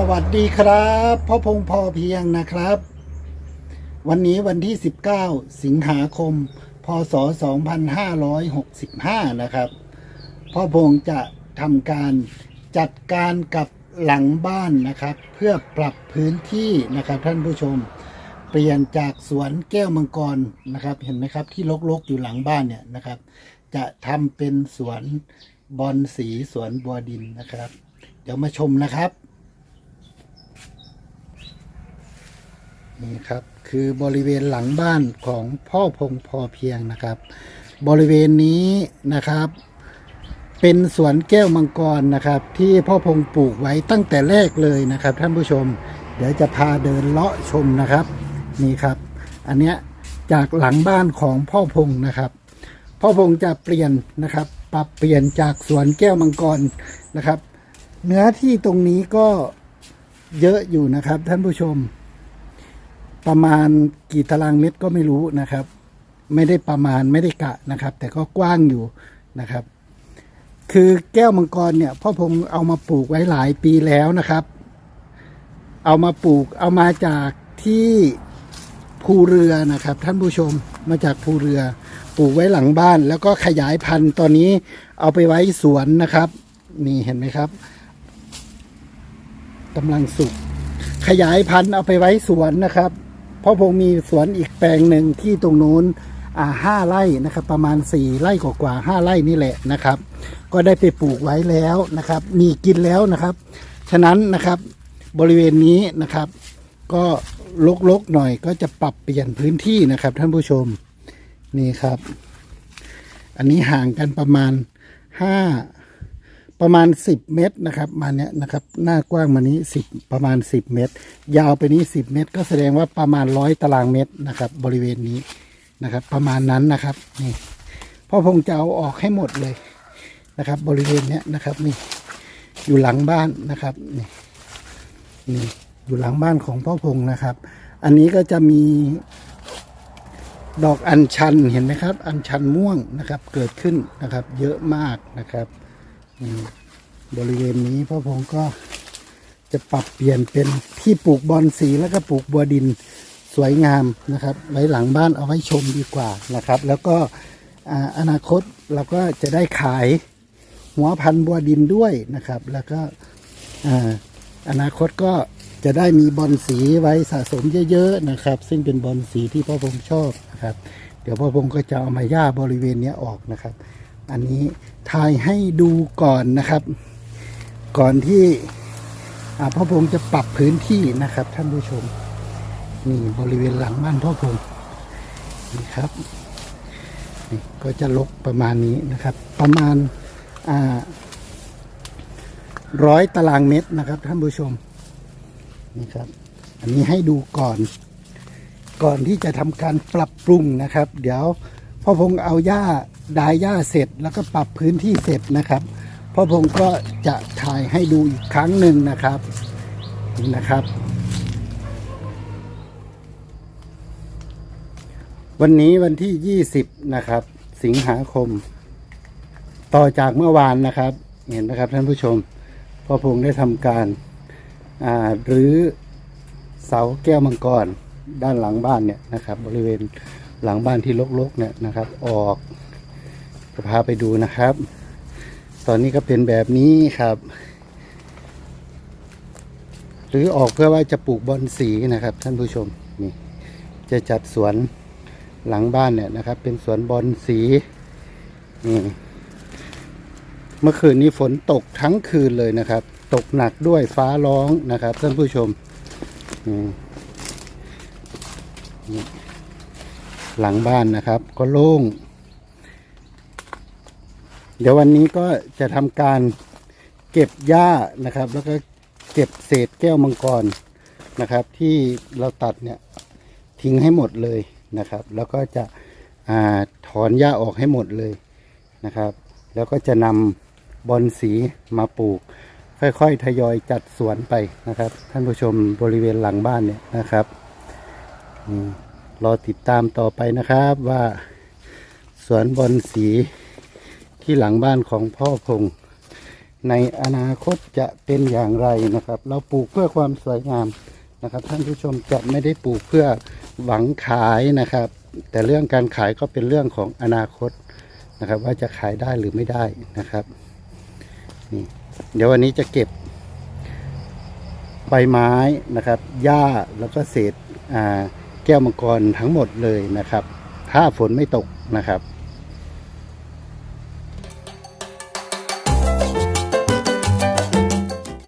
สวัสดีครับพ่อพงพอเพียงนะครับ วันนี้วันที่ 19 สิงหาคม พศ 2565 นะครับพ่อพงจะทำการจัดการกับหลังบ้านนะครับ เพื่อปรับพื้นที่นะครับท่านผู้ชมเปลี่ยนจากสวนแก้วมังกรนะครับ เห็นไหมครับที่รกๆอยู่หลังบ้านเนี่ยนะครับ จะทำเป็นสวนบอนสีสวนบัวดินนะครับ เดี๋ยวมาชมนะครับ นี่ครับคือบริเวณหลังบ้านของพ่อพงพอเพียงนะครับ บริเวณนี้นะครับ เป็นสวนแก้วมังกรนะครับ ที่พ่อพงปลูกไว้ตั้งแต่แรกเลยนะครับ ท่านผู้ชม เดี๋ยวจะพาเดินเลาะชมนะครับ นี่ครับ อันเนี้ยจากหลังบ้านของพ่อพงนะครับ พ่อพงจะเปลี่ยนนะครับ ปรับเปลี่ยนจากสวนแก้วมังกรนะครับ เนื้อที่ตรงนี้ก็เยอะอยู่นะครับท่านผู้ชม ประมาณกี่ตารางเมตรก็ไม่รู้นะครับ ไม่ได้ประมาณไม่ได้กะนะครับ แต่ก็กว้างอยู่นะครับ คือแก้วมังกรเนี่ยพ่อผมเอามาปลูกไว้หลายปีแล้วนะครับ เอามาปลูกเอามาจากที่ภูเรือนะครับ ท่านผู้ชมมาจากภูเรือ ปลูกไว้หลังบ้าน แล้วก็ขยายพันธุ์ตอนนี้เอาไปไว้สวนนะครับนี่เห็นไหมครับกำลังสุกขยายพันธุ์เอาไปไว้สวนนะครับ พราะผมมีสวนอีกแปลงหนึ่งที่ตรงนู้นอ่าห้าไร่นะครับ ประมาณสี่ไร่กว่าห้าไร่นี่แหละนะครับ ก็ได้ไปปลูกไว้แล้วนะครับ มีกินแล้วนะครับ ฉะนั้นนะครับบริเวณนี้นะครับ ก็ลกๆหน่อยก็จะปรับเปลี่ยนพื้นที่นะครับ ท่านผู้ชมนี่ครับ อันนี้ห่างกันประมาณห้า ประมาณ 10 เมตรนะครับมาเนี้ยนะครับ หน้ากว้างมานี้ 10 ประมาณ 10 เมตร ยาวไปนี้ 10 เมตร ก็แสดงว่าประมาณร้อยตารางเมตรนะครับ บริเวณนี้นะครับ ประมาณนั้นนะครับนี่พ่อพงจะเอาออกให้หมดเลยนะครับ บริเวณเนี้ยนะครับนี่อยู่หลังบ้านนะครับนี่นี่อยู่หลังบ้านของพ่อพงนะครับ อันนี้ก็จะมีดอกอัญชันเห็นไหมครับ อัญชันม่วงนะครับ เกิดขึ้นนะครับ เยอะมากนะครับ บริเวณนี้พ่อพงก็จะปรับเปลี่ยนเป็นที่ปลูกบอนสีแล้วก็ปลูกบัวดินสวยงามนะครับ ไว้หลังบ้านเอาไว้ชมดีกว่านะครับ แล้วก็อนาคตเราก็จะได้ขายหัวพันธุ์บัวดินด้วยนะครับ แล้วก็อนาคตก็จะได้มีบอนสีไว้สะสมเยอะๆนะครับ ซึ่งเป็นบอนสีที่พ่อพงชอบนะครับ เดี๋ยวพ่อพงก็จะเอามาหญ้าบริเวณนี้ออกนะครับ อันนี้ถ่ายให้ดูก่อนนะครับ ก่อนที่พ่อพงจะปรับพื้นที่นะครับ ท่านผู้ชม นี่บริเวณหลังบ้านพ่อพงนี่ครับนี่ก็จะลกประมาณนี้นะครับ ประมาณร้อยตารางเมตรนะครับ ท่านผู้ชมนี่ครับ อันนี้ให้ดูก่อน ก่อนที่จะทำการปรับปรุงนะครับ เดี๋ยวพ่อพงเอาหญ้า ดายหญ้าเสร็จแล้วก็ปรับพื้นที่เสร็จนะครับพ่อพงก็จะถ่ายให้ดูอีกครั้งหนึ่งนะครับนี่นะครับ วันนี้วันที่ 20 นะครับ สิงหาคม ต่อจากเมื่อวานนะครับ เห็นนะครับท่านผู้ชมพ่อพงได้ทำการอ่าหรือเสาแก้วมังกรด้านหลังบ้านเนี่ยนะครับ บริเวณหลังบ้านที่รกๆเนี่ยนะครับ ออก จะพาไปดูนะครับ ตอนนี้ก็เป็นแบบนี้ครับ หรือออกเพื่อว่าจะปลูกบอนสีนะครับ ท่านผู้ชมนี่จะจัดสวนหลังบ้านเนี่ยนะครับ เป็นสวนบอนสีนี่เมื่อคืนนี้ฝนตกทั้งคืนเลยนะครับ ตกหนักด้วยฟ้าร้องนะครับ ท่านผู้ชมอืมนี่หลังบ้านนะครับ ก็โล่ง เดี๋ยววันนี้ก็จะทำการเก็บหญ้านะครับ แล้วก็เก็บเศษแก้วมังกรนะครับ ที่เราตัดเนี่ยทิ้งให้หมดเลยนะครับ แล้วก็จะอถอนหญ้าออกให้หมดเลยนะครับ แล้วก็จะนำบอนสีมาปลูก ค่อยๆ ทยอยจัดสวนไปนะครับ ท่านผู้ชมบริเวณหลังบ้านเนี่ยนะครับรอติดตามต่อไปนะครับว่าสวนบอนสี ที่หลังบ้านของพ่อพง ในอนาคตจะเป็นอย่างไรนะครับ เราปลูกเพื่อความสวยงามนะครับ ท่านผู้ชมจะไม่ได้ปลูกเพื่อหวังขายนะครับ แต่เรื่องการขายก็เป็นเรื่องของอนาคตนะครับ ว่าจะขายได้หรือไม่ได้นะครับนี่เดี๋ยววันนี้จะเก็บใบไม้นะครับ หญ้าแล้วก็เศษแก้วมังกรทั้งหมดเลยนะครับ ถ้าฝนไม่ตกนะครับ